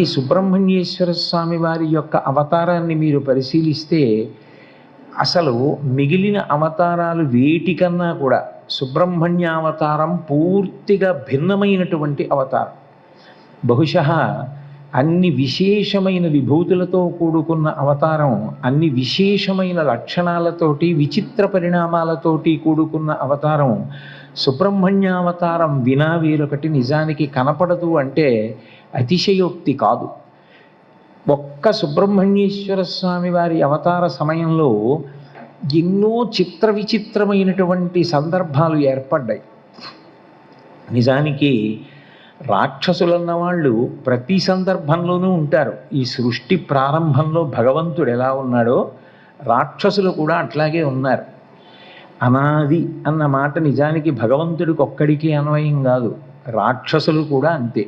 ఈ సుబ్రహ్మణ్యేశ్వర స్వామి వారి యొక్క అవతారాన్ని మీరు పరిశీలిస్తే అసలు మిగిలిన అవతారాలు వేటికన్నా కూడా సుబ్రహ్మణ్య అవతారం పూర్తిగా భిన్నమైనటువంటి అవతారం. బహుశ అన్ని విశేషమైన విభూతులతో కూడుకున్న అవతారం అన్ని విశేషమైన లక్షణాలతోటి విచిత్ర పరిణామాలతోటి కూడుకున్న అవతారం సుబ్రహ్మణ్యావతారం వినా వేరొకటి నిజానికి కనపడదు అంటే అతిశయోక్తి కాదు. ఒక్క సుబ్రహ్మణ్యేశ్వర స్వామి వారి అవతార సమయంలో ఎన్నో చిత్ర విచిత్రమైనటువంటి సందర్భాలు ఏర్పడ్డాయి. నిజానికి రాక్షసులన్న వాళ్ళు ప్రతి సందర్భంలోనూ ఉంటారు. ఈ సృష్టి ప్రారంభంలో భగవంతుడు ఎలా ఉన్నాడో రాక్షసులు కూడా అట్లాగే ఉన్నారు. అనాది అన్న మాట నిజానికి భగవంతుడికి ఒక్కడికి అన్వయం కాదు. రాక్షసులు కూడా అంతే.